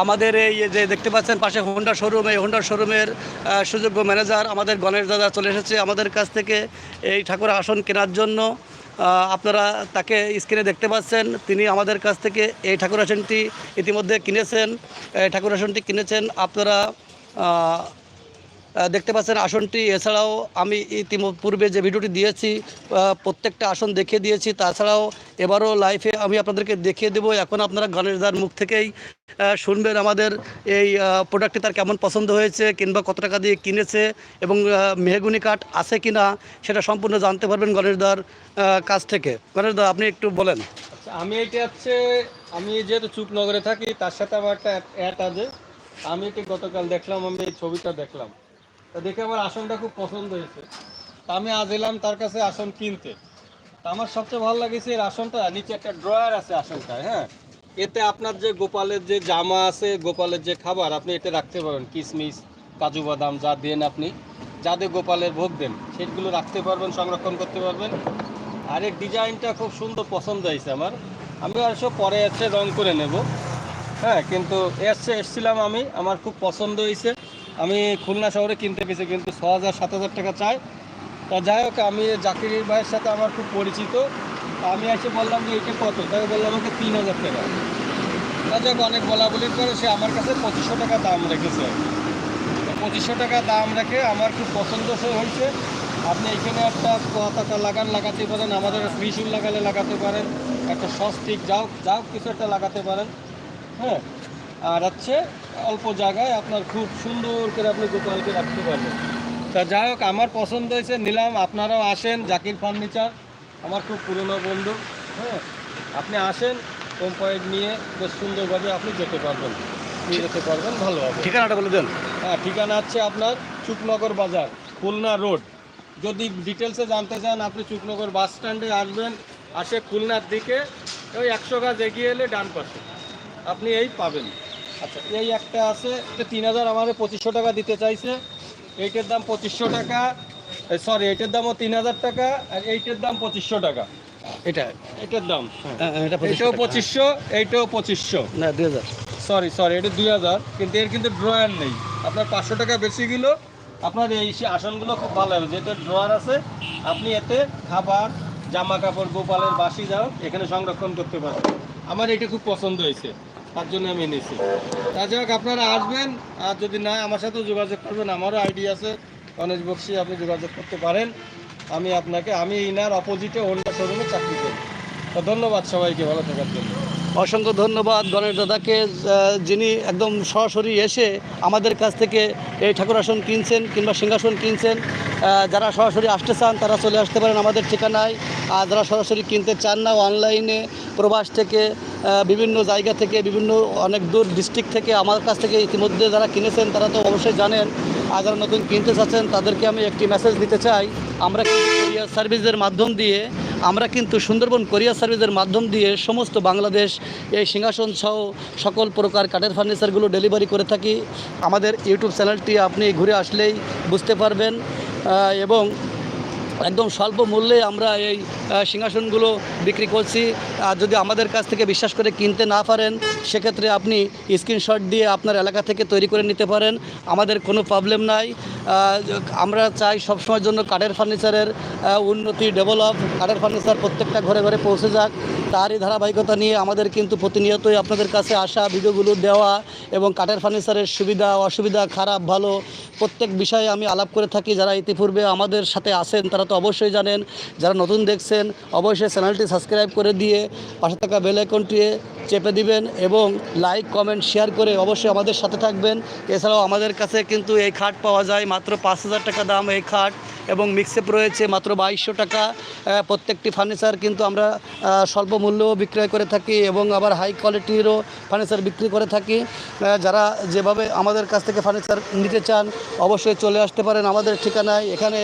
আমাদের এই যে দেখতে পাচ্ছেন পাশে হোন্ডা শোরুম এই হোন্ডা শোরুমের সুযোগ্য ম্যানেজার আমাদের গণেশ দাদা চলে এসেছে আমাদের কাছ থেকে এই ঠাকুর আসন কেনার জন্য। আপনারা তাকে স্ক্রিনে দেখতে পাচ্ছেন, তিনি আমাদের কাছ থেকে এই ঠাকুর আসনটি ইতিমধ্যে কিনেছেন। এই ঠাকুর আসনটি কিনেছেন, আপনারা দেখতে পাচ্ছেন আসনটি। এছাড়াও আমি ইতিপূর্বে যে ভিডিওটি দিয়েছি প্রত্যেকটা আসন দেখিয়ে দিয়েছি। তাছাড়াও এবারও লাইফে আমি আপনাদেরকে দেখিয়ে দেবো। এখন আপনারা গণেশদার মুখ থেকেই শুনবেন আমাদের এই প্রোডাক্টটি তার কেমন পছন্দ হয়েছে, কিংবা কত টাকা দিয়ে কিনেছে এবং মেহগুনি কাঠ আছে কি না সেটা সম্পূর্ণ জানতে পারবেন গণেশদার কাছ থেকে। গণেশদা আপনি একটু বলেন। আচ্ছা আমি এটা হচ্ছে, আমি যেহেতু চুপনগরে থাকি, তার সাথে আমার একটা অ্যাড আছে। আমি এটি গতকাল দেখলাম, আমি এই ছবিটা দেখলাম। তা দেখে আমার আসনটা খুব পছন্দ হয়েছে। তা আমি আজ এলাম তার কাছে আসন কিনতে। তা আমার সবচেয়ে ভালো লাগেছে এর আসনটা, নিচে একটা ড্রয়ার আছে আসনটা হ্যাঁ? এতে আপনার যে গোপালের যে জামা আছে, গোপালের যে খাবার, আপনি এতে রাখতে পারবেন। কিশমিশ কাজু বাদাম, যা দেন আপনি, যা দিয়ে গোপালের ভোগ দেন, সেগুলো রাখতে পারবেন, সংরক্ষণ করতে পারবেন। আর এর ডিজাইনটা খুব সুন্দর পছন্দ হয়েছে আমার। আমি অবশ্য পরে এসে রং করে নেব হ্যাঁ? কিন্তু এসছে এসছিলাম আমি, আমার খুব পছন্দ হয়েছে। আমি খুলনা শহরে কিনতে পেয়েছি, কিন্তু ছ হাজার সাত হাজার টাকা চাই। তা যাই হোক, আমি জাকির ভাইয়ের সাথে আমার খুব পরিচিত। আমি এসে বললাম যে, এটা কত? তাকে বললাম আমাকে তিন হাজার টাকা। তা যাক অনেক বলা বলি করে সে আমার কাছে পঁচিশশো টাকা দাম রেখেছে। পঁচিশশো টাকা দাম রেখে আমার খুব পছন্দ হয়েছে। আপনি এখানে একটা পতাকা লাগান, লাগাতে পারেন, আমাদের ত্রিশুল লাগালে লাগাতে পারেন। একটা সস্টিক যাও যাও কিছু একটা লাগাতে পারেন। হ্যাঁ? আর হচ্ছে অল্প জায়গায় আপনার খুব সুন্দর করে আপনি গোপালকে রাখতে পারবেন। তা যাই হোক আমার পছন্দ হয়েছে নিলাম আপনারাও আসেন জাকির ফার্নিচার আমার খুব পুরনো বন্ধু হ্যাঁ আপনি আসেন কম পয়েন্ট নিয়ে বেশ সুন্দরভাবে আপনি যেতে পারবেন নিয়ে যেতে পারবেন ভালো হবে। ঠিকানাটা বলে দেন। হ্যাঁ ঠিকানা হচ্ছে আপনার চুকনগর বাজার খুলনা রোড। যদি ডিটেলসে জানতে চান আপনি চুকনগর বাস স্ট্যান্ডে আসবেন আসে খুলনার দিকে ওই একশো গাছ এগিয়ে এলে ডান পাশে। আপনি এই পাবেন। আচ্ছা এই একটা আছে এটা তিন হাজার আমাদের পঁচিশশো টাকা দিতে চাইছে। এইটার দাম পঁচিশশো টাকা সরি এইটার দামও তিন হাজার টাকা আর এইটার দাম পঁচিশশো টাকা। এটা? এটার দাম। হ্যাঁ। আহ, এটা এইটাও টাকা। পঁচিশশো এইটাও পঁচিশশো। না দুই হাজার। সরি সরি এটা দুই হাজার কিন্তু এর কিন্তু ড্রয়ার নেই। আপনার পাঁচশো টাকা বেশি গেল আপনার এই আসনগুলো খুব ভালো হবে। যেহেতু ড্রয়ার আছে আপনি এতে খাবার জামা কাপড় গোপালের বাসি যাও এখানে সংরক্ষণ করতে পারেন আমার এটা খুব পছন্দ হয়েছে। তার জন্য আমি এনেছি। তা যাই হোক আপনারা আসবেন, আর যদি না, আমার সাথেও যোগাযোগ করবেন, আমারও আইডি আছে। গণেশ বক্সি, আপনি যোগাযোগ করতে পারেন। আমি আপনাকে, আমি ইনার অপোজিটে অন্য শোরুমে চাকরি করি। তো ধন্যবাদ সবাইকে, ভালো থাকার জন্য। অসংখ্য ধন্যবাদ গণেশ দাদাকে যিনি একদম সরাসরি এসে আমাদের কাছ থেকে এই ঠাকুর আসন কিনছেন কিংবা সিংহাসন কিনছেন যারা সরাসরি আসতে চান, তারা চলে আসতে পারেন আমাদের ঠিকানায়। আর যারা সরাসরি কিনতে চান না অনলাইনে প্রবাস থেকে বিভিন্ন জায়গা থেকে, বিভিন্ন অনেক দূর ডিস্ট্রিক্ট থেকে আমার কাছ থেকে ইতিমধ্যে যারা কিনেছেন, তারা তো অবশ্যই জানেন। আর যারা নতুন কিনতে চাচ্ছেন, তাদেরকে আমি একটি মেসেজ দিতে চাই। আমরা কোরিয়ার সার্ভিসের মাধ্যম দিয়ে, আমরা কিন্তু সুন্দরবন কোরিয়ার সার্ভিসের মাধ্যম দিয়ে সমস্ত বাংলাদেশ এই সিংহাসন সহ সকল প্রকার কাঠের ফার্নিচারগুলো ডেলিভারি করে থাকি। আমাদের ইউটিউব চ্যানেলটি আপনি ঘুরে আসলেই বুঝতে পারবেন। এবং একদম স্বল্প মূল্যে আমরা এই সিংহাসনগুলো বিক্রি করছি। আর যদি আমাদের কাছ থেকে বিশ্বাস করে কিনতে না পারেন, সেক্ষেত্রে আপনি স্ক্রিনশট দিয়ে আপনার এলাকা থেকে তৈরি করে নিতে পারেন। আমাদের কোনো প্রবলেম নাই। আমরা চাই সবসময়ের জন্য কাঠের ফার্নিচারের উন্নতি ডেভেলপ কাঠের ফার্নিচার প্রত্যেকটা ঘরে ঘরে পৌঁছে যাক। তারই ধারাবাহিকতা নিয়ে আমাদের কিন্তু প্রতিনিয়তই আপনাদের কাছে আসা, ভিডিওগুলো দেওয়া এবং কাঠের ফার্নিচারের সুবিধা, অসুবিধা, খারাপ, ভালো প্রত্যেক বিষয়ে আমি আলাপ করে থাকি। যারা ইতিপূর্বে আমাদের সাথে আসেন তারা তো অবশ্যই জানেন, যারা নতুন দেখছেন, অবশ্যই চ্যানেলটি সাবস্ক্রাইব করে দিয়ে পাশে থাকা বেল আইকনটি চেপে দিবেন এবং লাইক, কমেন্ট, শেয়ার করে অবশ্যই আমাদের সাথে থাকবেন। এছাড়াও আমাদের কাছে কিন্তু এই খাট পাওয়া যায়, মাত্র পাঁচ হাজার টাকা দাম এই খাট এবং মিক্সেপ রয়েছে মাত্র বাইশশো টাকা। প্রত্যেকটি ফার্নিচার কিন্তু আমরা স্বল্প মূল্যেও বিক্রয় করে থাকি এবং আবার হাই কোয়ালিটিরও ফার্নিচার বিক্রি করে থাকি। যারা যেভাবে আমাদের কাছ থেকে ফার্নিচার নিতে চান, অবশ্যই চলে আসতে পারেন আমাদের ঠিকানায়। এখানে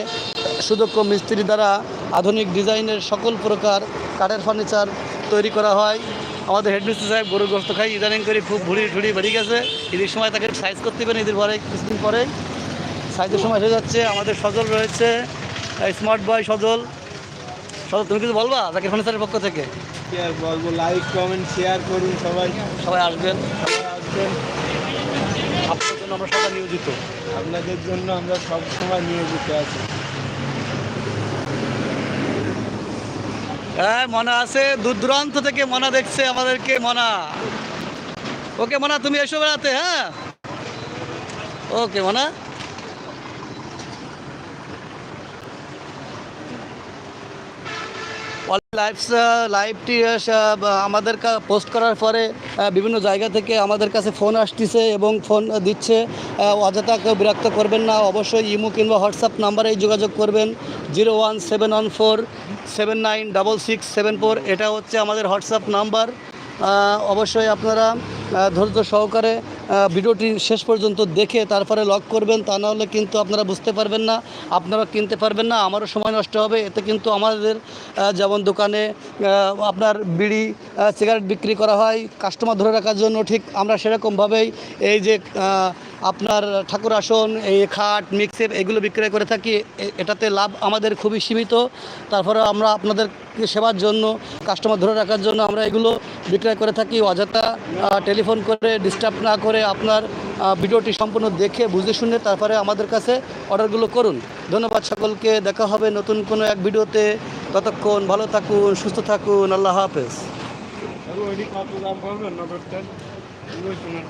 সুদক্ষ মিস্ত্রি দ্বারা আধুনিক ডিজাইনের সকল প্রকার কাঠের ফার্নিচার তৈরি করা হয়। আমাদের হেডমিস্ত্রি সাহেব গরুর গোস্ত খাই ইদানিং করে খুব ভুড়ি ঠুড়ি বেড়ে গেছে। ঈদের সময় তাকে সাইজ করতে পারেন ঈদের পরে কিছুদিন পরে। সাইজের সময় হয়ে যাচ্ছে আমাদের সজল রয়েছে স্মার্ট বয় সজল। সজল তুমি কিছু বলবা তাকে ফার্নিচারের পক্ষ থেকে? কি আর বলব লাইক কমেন্ট শেয়ার করুন সবাই। সবাই আসবেন। সবাই আসবেন। আপনার জন্য আমরা সবাই নিয়োজিত। আপনাদের জন্য আমরা সব সময় নিয়োজিত আছি। হ্যাঁ মনা আছে। দূর দূরান্ত থেকে মনা দেখছে আমাদেরকে, মনা। ওকে, মনা, তুমি এসো বেড়াতে হ্যাঁ? ওকে, মনা। লাইভস লাইভটি আমাদের পোস্ট করার পরে বিভিন্ন জায়গা থেকে আমাদের কাছে ফোন আসতেছে এবং ফোন দিচ্ছে। অযথা কেউ বিরক্ত করবেন না। অবশ্যই ইমো কিংবা হোয়াটসঅ্যাপ নাম্বারেই যোগাযোগ করবেন। Zero one seven one four seven nine six seven four এটা হচ্ছে আমাদের হোয়াটসঅ্যাপ নাম্বার। অবশ্যই আপনারা ধৈর্য সহকারে ভিডিওটি শেষ পর্যন্ত দেখে তারপরে লক করবেন, তা নাহলে কিন্তু আপনারা বুঝতে পারবেন না, আপনারা কিনতে পারবেন না, আমারও সময় নষ্ট হবে, এতে কিন্তু আমাদের যেমন দোকানে আপনার বিড়ি সিগারেট বিক্রি করা হয় কাস্টমার ধরে রাখার জন্য ঠিক আমরা সেরকমভাবেই এই যে আপনার ঠাকুর আসন, এই খাট মিক্সেপ এগুলো বিক্রয় করে থাকি। এটাতে লাভ আমাদের খুবই সীমিত। তারপরে আমরা আপনাদের সেবার জন্য কাস্টমার ধরে রাখার জন্য আমরা এগুলো বিক্রয় করে থাকি। অযথা টেলিফোন করে ডিস্টার্ব না করে আপনার ভিডিওটি সম্পূর্ণ দেখে, বুঝে শুনে তারপরে আমাদের কাছে অর্ডারগুলো করুন। ধন্যবাদ সকলকে। দেখা হবে নতুন কোনো এক ভিডিওতে। ততক্ষণ ভালো থাকুন, সুস্থ থাকুন। আল্লাহ হাফেজ।